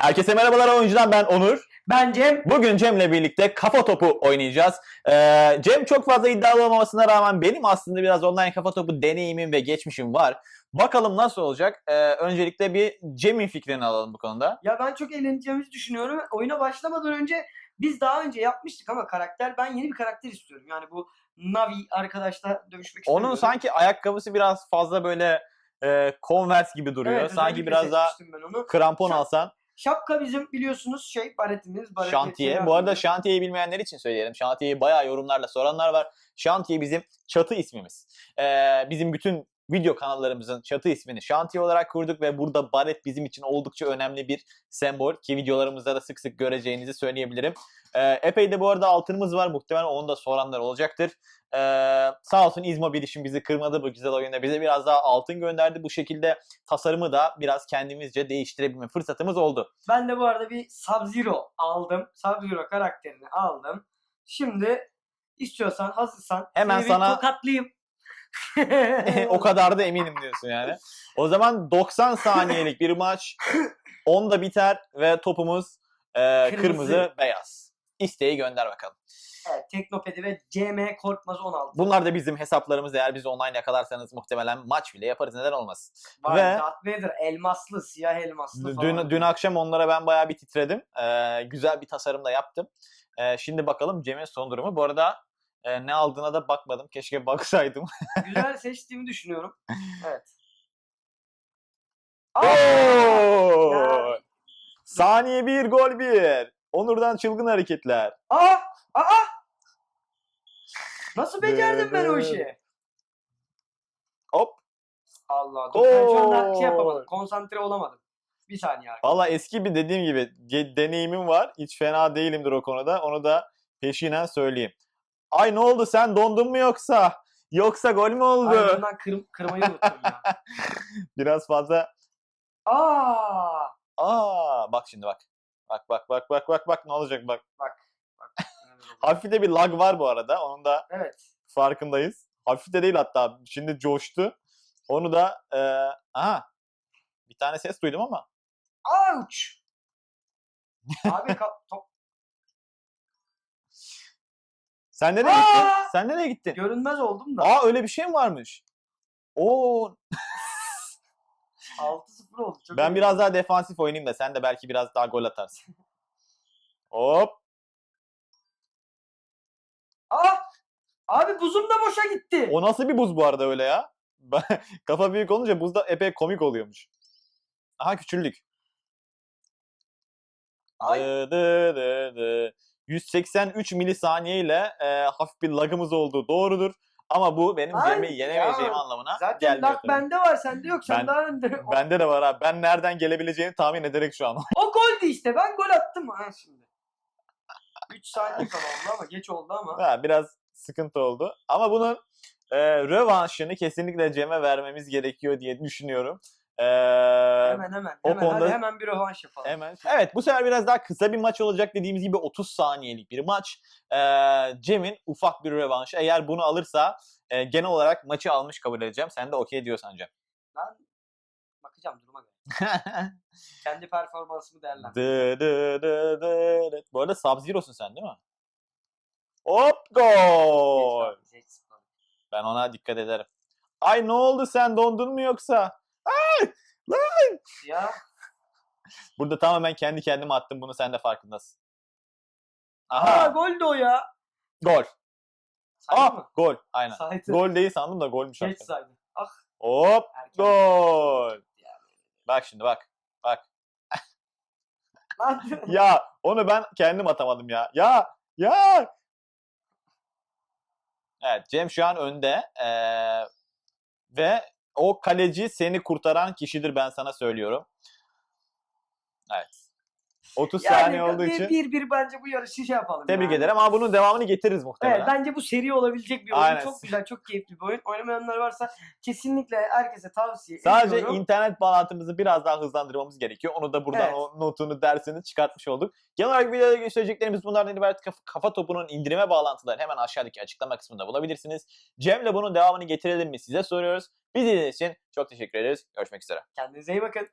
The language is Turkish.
Herkese merhabalar oyuncudan ben Onur. Ben Cem. Bugün Cem'le birlikte kafa topu oynayacağız. Ee, Cem çok fazla iddialı olmamasına rağmen benim aslında biraz online kafa topu deneyimim ve geçmişim var. Bakalım nasıl olacak? Ee, öncelikle bir Cem'in fikrini alalım bu konuda. Ya ben çok eğleneceğimizi düşünüyorum. Oyuna başlamadan önce biz daha önce yapmıştık ama karakter ben yeni bir karakter istiyorum. Yani bu Navi arkadaşla dövüşmek Onun istemiyorum. sanki ayakkabısı biraz fazla böyle e, Converse gibi duruyor. Evet, sanki biraz daha krampon Şap- alsan. Şapka bizim biliyorsunuz şey baretimiz. Baret Şantiye. Bu arada şantiyeyi bilmeyenler için söyleyelim. Şantiyeyi bayağı yorumlarla soranlar var. Şantiye bizim çatı ismimiz. Ee, bizim bütün video kanallarımızın çatı ismini şantiye olarak kurduk ve burada baret bizim için oldukça önemli bir sembol ki videolarımızda da sık sık göreceğinizi söyleyebilirim. Ee, epey de bu arada altınımız var. Muhtemelen onu da soranlar olacaktır. Ee, sağ olsun İzmo Bilişim bizi kırmadı bu güzel oyunda. Bize biraz daha altın gönderdi. Bu şekilde tasarımı da biraz kendimizce değiştirebilme fırsatımız oldu. Ben de bu arada bir Sub-Zero aldım. Sub-Zero karakterini aldım. Şimdi istiyorsan hazırsan Hemen seni sana- tokatlayayım. O kadar da eminim diyorsun yani. O zaman 90 saniyelik bir maç 10'da biter ve topumuz e, kırmızı. Kırmızı. beyaz. İsteği gönder bakalım. Evet, Teknopedi ve CM Korkmaz 16. Bunlar da bizim hesaplarımız. Eğer bizi online yakalarsanız muhtemelen maç bile yaparız. Neden olmasın? Var ve- Darth Vader elmaslı, siyah elmaslı falan. Dün, dün akşam onlara ben bayağı bir titredim. E, güzel bir tasarım da yaptım. E, şimdi bakalım Cem'in son durumu. Bu arada e, ne aldığına da bakmadım. Keşke baksaydım. Güzel seçtiğimi düşünüyorum. Evet. Aa! Oo! Ya. Saniye bir gol bir. Onur'dan çılgın hareketler. Aa! Aa! Nasıl becerdim ben o işi? Hop. Allah dur ben şu anda şey yapamadım. Konsantre olamadım. Bir saniye arkadaşlar. Valla eski bir dediğim gibi ge- deneyimim var. Hiç fena değilimdir o konuda. Onu da peşinen söyleyeyim. Ay ne oldu sen dondun mu yoksa? Yoksa gol mü oldu? Ay bundan kır, kırmayı unuttum ya. Biraz fazla. Aa! Aa bak şimdi bak. Bak bak bak bak bak bak ne olacak bak. Evet, Hafif de bir lag var bu arada. Onun da Evet. farkındayız. Hafif de değil hatta. Şimdi coştu. Onu da e, aha bir tane ses duydum ama. Ouch! Abi top Sen nereye gittin? Aa! Sen nereye gittin? görünmez oldum da. Aa öyle bir şey mi varmış? Oo 6-0 oldu. Çok Ben biraz daha defansif oynayayım da sen de belki biraz daha gol atarsın. Hop. Aa! Abi buzum da boşa gitti. O nasıl bir buz bu arada öyle ya? Kafa büyük olunca buzda epey komik oluyormuş. Aha küçüldük. Ay. Dı dı dı dı. 183 milisaniye ile e, hafif bir lagımız oldu. Doğrudur. Ama bu benim Ay, Cem'i yenemeyeceğim ya. anlamına Zaten gelmiyor. lak tabii. bende var sende yok. Sen Ben- daha önde. Bende de var ha. Ben nereden gelebileceğini tahmin ederek şu an. o goldü işte. Ben gol attım. Ha şimdi. 3 saniye kala oldu ama geç oldu ama. Ha, biraz sıkıntı oldu. Ama bunun e, rövanşını kesinlikle Cem'e vermemiz gerekiyor diye düşünüyorum. E, Hemen hemen. o hemen konuda- Hadi hemen bir rövanş yapalım. hemen. Evet bu sefer biraz daha kısa bir maç olacak. Dediğimiz gibi 30 saniyelik bir maç. E, Cem'in ufak bir rövanşı. Eğer bunu alırsa e, genel olarak maçı almış kabul edeceğim. Sen de okey diyorsan Cem. Ben bakacağım duruma göre. Kendi performansımı değerlendir. dı dı dı dı dı. Bu arada Sub-Zero'sun sen değil mi? Hop gol. Ben ona dikkat ederim. Ay ne oldu sen dondun mu yoksa? Ya Burada tamamen kendi kendime attım bunu sen de farkındasın. Aa Aha gol de o ya. gol. Ah mı? gol aynen. Saydı. Gol değil sandım da golmüş Geç hakikaten. saydı. Ah Hop erken. gol. Bak şimdi bak. Bak. Lan Ya onu ben kendim atamadım ya. Ya ya. Evet Cem şu an önde. Ee, ve o kaleci seni kurtaran kişidir ben sana söylüyorum. Evet. 30 saniye olduğu bir, için bir bir bence bu yarışı şey yapalım. tebrik yani. ederim ama bunun devamını getiririz muhtemelen. Evet bence bu seri olabilecek bir oyun. Aynen. Çok güzel, çok keyifli bir oyun. Oynamayanlar varsa kesinlikle herkese tavsiye Sadece ediyorum. internet bağlantımızı biraz daha hızlandırmamız gerekiyor. Onu da buradan Evet. o notunu dersini çıkartmış olduk. Genel olarak videoda göstereceklerimiz bunlardan ibaret kafa, kafa topunun indirime bağlantıları hemen aşağıdaki açıklama kısmında bulabilirsiniz. Cem'le bunun devamını getirelim mi size soruyoruz. Bizi için çok teşekkür ederiz. Görüşmek üzere. Kendinize iyi bakın.